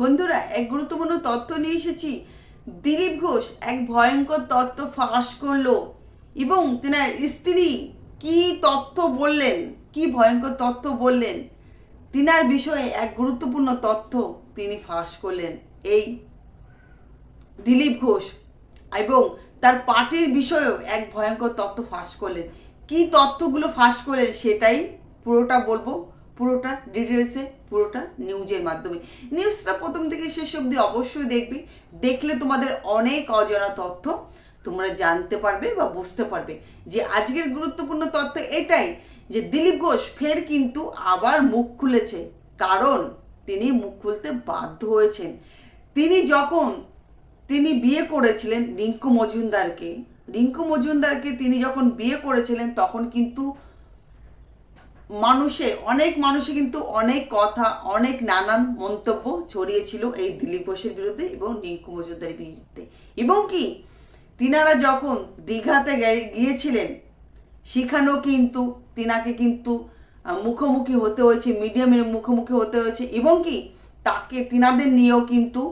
বন্ধুরা, এক গুরুত্বপূর্ণ তথ্য নিয়ে এসেছি। দিলীপ ঘোষ এক ভয়ঙ্কর তথ্য ফাঁস করল এবং তেনার স্ত্রী কি তথ্য বললেন? কি ভয়ঙ্কর তথ্য বললেন? তিনার বিষয়ে এক গুরুত্বপূর্ণ তথ্য তিনি ফাঁস করলেন। এই দিলীপ ঘোষ এবং তার পার্টির বিষয়েও এক ভয়ঙ্কর তথ্য ফাঁস করলেন। কি তথ্যগুলো ফাঁস করলেন সেটাই পুরোটা বলব। পুরোটা ডিটেলসে পুরোটা নিউজের মাধ্যমে। নিউজটা প্রথম থেকে শেষ অবধি অবশ্যই দেখবি। দেখলে তোমাদের অনেক অজানা তথ্য তোমরা জানতে পারবে বা বুঝতে পারবে যে আজকের গুরুত্বপূর্ণ তথ্য এটাই যে দিলীপ ঘোষ ফের কিন্তু আবার মুখ খুলেছে। কারণ তিনি মুখ খুলতে বাধ্য হয়েছেন। তিনি যখন তিনি বিয়ে করেছিলেন রিঙ্কু মজুমদারকে রিঙ্কু মজুমদারকে তিনি যখন বিয়ে করেছিলেন তখন কিন্তু মানুষে, অনেক মানুষে কিন্তু অনেক কথা, অনেক নানান মন্তব্য ছড়িয়েছিল এই দিলীপ ঘোষের বিরুদ্ধে এবং রিঙ্কু মজুমদারের বিরুদ্ধে। এবং কি, তিনারা যখন দীঘাতে গিয়েছিলেন, সেখানেও কিন্তু তিনাকে কিন্তু মুখোমুখি হতে হয়েছে মিডিয়ামের মুখোমুখি হতে হয়েছে এবং কি, তাকে তিনাদের নিয়েও কিন্তু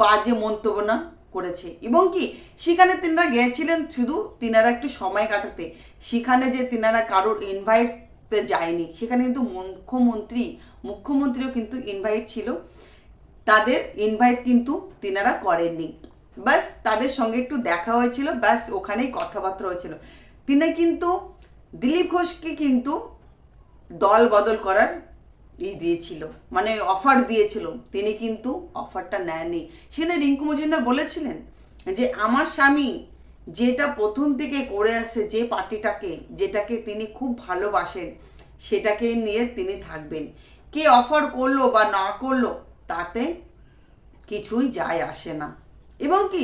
বাজে মন্তব্য না করেছে। এবং কি, সেখানে তিনারা গিয়েছিলেন শুধু তিনারা একটু সময় কাটাতে। সেখানে যে তিনারা কারোর ইনভাইটতে যায়নি। সেখানে কিন্তু মুখ্যমন্ত্রী, মুখ্যমন্ত্রীও কিন্তু ইনভাইট ছিল। তাদের ইনভাইট কিন্তু তিনারা করেননি। ব্যাস, তাদের সঙ্গে একটু দেখা হয়েছিল, ব্যাস, ওখানেই কথাবার্তা হয়েছিল। তিনি কিন্তু দিলীপ ঘোষকে কিন্তু দল বদল করার ই দিয়েছিল মানে অফার দিয়েছিল। তিনি কিন্তু অফারটা নেননি। সেখানে রিঙ্কু মজুমদার বলেছিলেন যে, আমার স্বামী যেটা প্রথম থেকে করে আসছে যে পার্টিটাকে, যেটাকে তিনি খুব ভালোবাসেন, সেটাকে নিয়ে তিনি থাকবেন। কে অফার করল বা না করল, তাতে কিছুই যায় আসে না। এবং কি,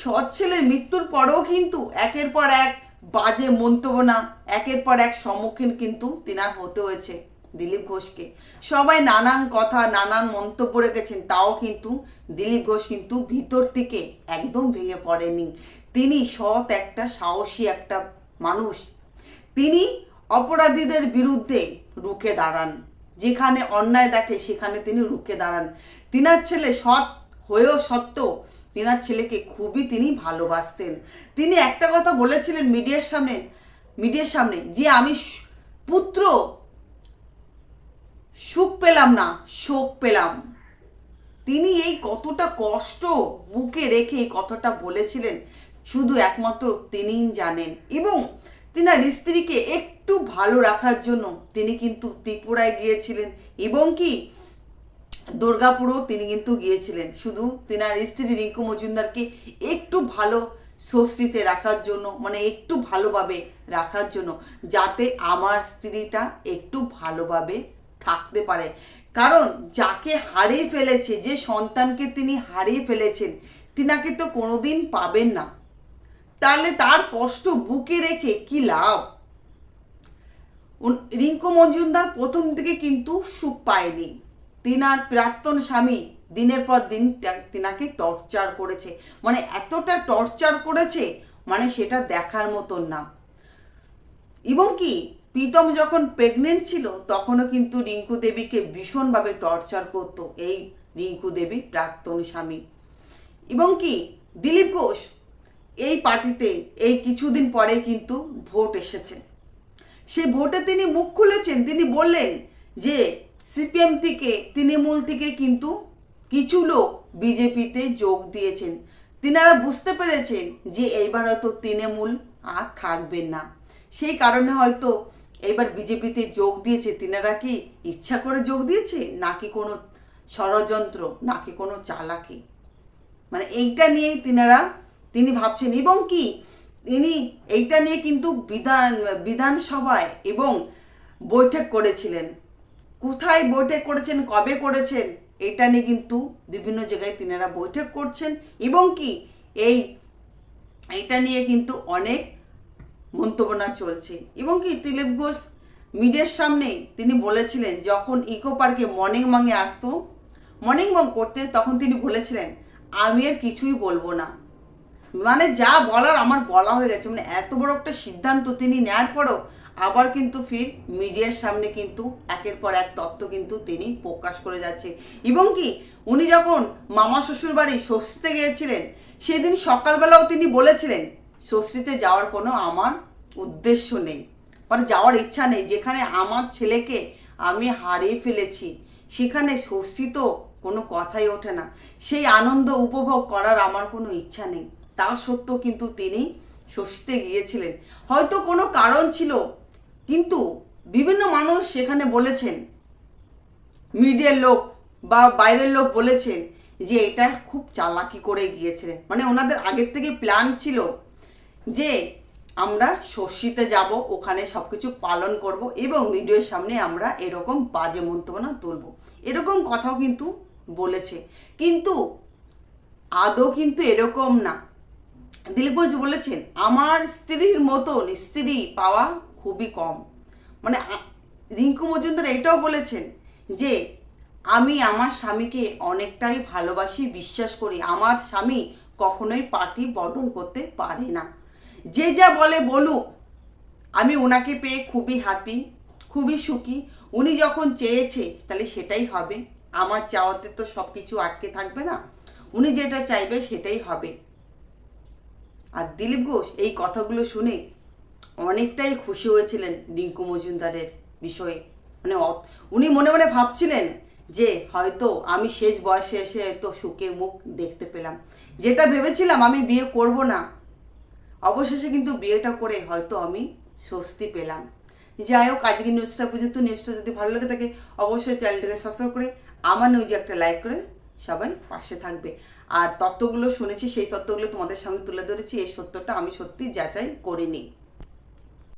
সৎ ছেলের মৃত্যুর পরেও কিন্তু একের পর এক বাজে মন্তব্য না, একের পর এক সম্মুখীন কিন্তু তিনার হতে হয়েছে দিলীপ ঘোষকে। সবাই নানান কথা, নানান মন্তব্য রেখেছেন, তাও কিন্তু দিলীপ ঘোষ কিন্তু ভিতর থেকে একদম ভেঙে পড়েনি। তিনি সৎ একটা, সাহসী একটা মানুষ। তিনি অপরাধীদের বিরুদ্ধে রুখে দাঁড়ান। যেখানে অন্যায় দেখে সেখানে তিনি রুখে দাঁড়ান। তিনার ছেলে সৎ হয়েও সত্ত্বেও তিনার ছেলেকে খুবই তিনি ভালোবাসতেন। তিনি একটা কথা বলেছিলেন মিডিয়ার সামনে মিডিয়ার সামনে যে আমি পুত্র, সুখ পেলাম না, শোক পেলাম। তিনি এই কতটা কষ্ট বুকে রেখে এই কথাটা বলেছিলেন শুধু একমাত্র তিনিই জানেন এবং তিনার স্ত্রীকে একটু ভালো রাখার জন্য তিনি কিন্তু ত্রিপুরায় গিয়েছিলেন এবং কি দুর্গাপুরও তিনি কিন্তু গিয়েছিলেন। শুধু তিনার স্ত্রী রিঙ্কু মজুমদারকে একটু ভালো স্বস্তিতে রাখার জন্য মানে একটু ভালোভাবে রাখার জন্য, যাতে আমার স্ত্রীটা একটু ভালোভাবে থাকতে পারে। কারণ যাকে হারিয়ে ফেলেছে, যে সন্তানকে তিনি হারিয়ে ফেলেছেন, তিনাকে তো কোনোদিন পাবেন না। তাহলে তার কষ্ট বুকে রেখে কি লাভ? রিঙ্কু মজুমদার প্রথম দিকে কিন্তু সুখ পায়নি। তিনার প্রাক্তন স্বামী দিনের পর দিন তিনাকে টর্চার করেছে। মানে এতটা টর্চার করেছে মানে সেটা দেখার মতন না। এবং কি, প্রীতম যখন প্রেগনেন্ট ছিল, তখনও কিন্তু রিঙ্কু দেবীকে ভীষণভাবে টর্চার করতো এই রিঙ্কু দেবী প্রাক্তন স্বামী। এবং কি, দিলীপ ঘোষ এই পার্টিতে এই কিছুদিন পরে কিন্তু ভোট এসেছে। সেই ভোটে তিনি মুখ খুলেছেন, তিনি বললেন যে সিপিএম থেকে, তৃণমূল থেকে কিন্তু কিছু লোক বিজেপিতে যোগ দিয়েছেন। তিনারা বুঝতে পেরেছেন যে এইবার হয়তো তৃণমূল আর থাকবেন না। সেই কারণে হয়তো এবার বিজেপিতে যোগ দিয়েছে। তিনারা কি ইচ্ছা করে যোগ দিয়েছে? নাকি কোনো ষড়যন্ত্র? নাকি কোনো চালাকি? মানে এইটা নিয়েই তিনারা তিনি ভাবছেন, এবং কি? তিনি এইটা নিয়ে কিন্তু বিধান, বিধানসভায় এবং বৈঠক করেছিলেন। কোথায় বৈঠক করেছেন? কবে করেছেন? এটা নিয়ে কিন্তু বিভিন্ন জায়গায় তিনারা বৈঠক করছেন। এবং কি? এই, এইটা নিয়ে কিন্তু অনেক মন্তব্যনা চলছে। এবং কি? দিলীপ ঘোষ মিডিয়ার সামনে তিনি বলেছিলেন, যখন ইকো পার্কে মর্নিং ওয়াকে আসতো, মর্নিং ওয়াক করতে, তখন তিনি বলেছিলেন, আমি আর কিছুই বলব না। মানে যা বলার আমার বলা হয়ে গেছে। মানে এত বড় একটা সিদ্ধান্ত তিনি নেওয়ার পরও আবার কিন্তু ফির মিডিয়ার সামনে কিন্তু একের পর এক তত্ত্ব কিন্তু তিনি প্রকাশ করে যাচ্ছে এবং কি, উনি যখন মামা শ্বশুর বাড়ি ষষ্ঠীতে গিয়েছিলেন, সেদিন সকালবেলাও তিনি বলেছিলেন, ষষ্ঠীতে যাওয়ার কোনো আমার উদ্দেশ্য নেই। মানে যাওয়ার ইচ্ছা নেই। যেখানে আমার ছেলেকে আমি হারিয়ে ফেলেছি, সেখানে ষষ্ঠী তো কোনো কথাই ওঠে না। সেই আনন্দ উপভোগ করার আমার কোনো ইচ্ছা নেই। তা সত্ত্বেও কিন্তু তিনি ষষ্ঠীতে গিয়েছিলেন। হয়তো কোনো কারণ ছিল, কিন্তু বিভিন্ন মানুষ সেখানে বলেছেন, মিডিয়ার লোক বা বাইরের লোক বলেছেন যে এটা খুব চালাকি করে গিয়েছিলেন মানে ওনাদের আগের থেকে প্ল্যান ছিল যে আমরা ষষ্ঠীতে যাব, ওখানে সব কিছু পালন করব এবং ভিডিওর সামনে আমরা এরকম বাজে মন্তব্য তুলব। এরকম কথাও কিন্তু বলেছে। কিন্তু আদৌ কিন্তু এরকম না। দিলীপ ঘোষ বলেছেন, আমার স্ত্রীর মতন স্ত্রী পাওয়া খুবই কম। মানে রিঙ্কু মজুমদার এটাও বলেছেন যে, আমি আমার স্বামীকে অনেকটাই ভালোবাসি, বিশ্বাস করি, আমার স্বামী কখনোই পার্টি বদল করতে পারে না। যে যা বলে বলুক, আমি ওনাকে পেয়ে খুবই হ্যাপি খুবই সুখী। উনি যখন চেয়েছে, তাহলে সেটাই হবে। আমার চাওয়াতে তো সব কিছু আটকে থাকবে না। উনি যেটা চাইবে সেটাই হবে। আর দিলীপ ঘোষ এই কথাগুলো শুনে অনেকটাই খুশি হয়েছিলেন রিঙ্কু মজুমদারের বিষয়ে। মানে উনি মনে মনে ভাবছিলেন যে হয়তো আমি শেষ বয়সে এসে হয়তো সুখের মুখ দেখতে পেলাম। যেটা ভেবেছিলাম আমি বিয়ে করব না, অবশেষে কিন্তু বিয়েটা করে হয়তো আমি স্বস্তি পেলাম। যাই হোক আজকে নিউজটা পর্যন্ত নিউজটা যদি ভালো লেগে থাকে, অবশ্যই চ্যানেলটাকে সাবস্ক্রাইব করে আমার নিউজে একটা লাইক করে সবাই পাশে থাকবে। আর তত্ত্বগুলো শুনেছি, সেই তত্ত্বগুলো তোমাদের সামনে তুলে ধরেছি, এই সত্যটা আমি সত্যি যাচাই করিনি।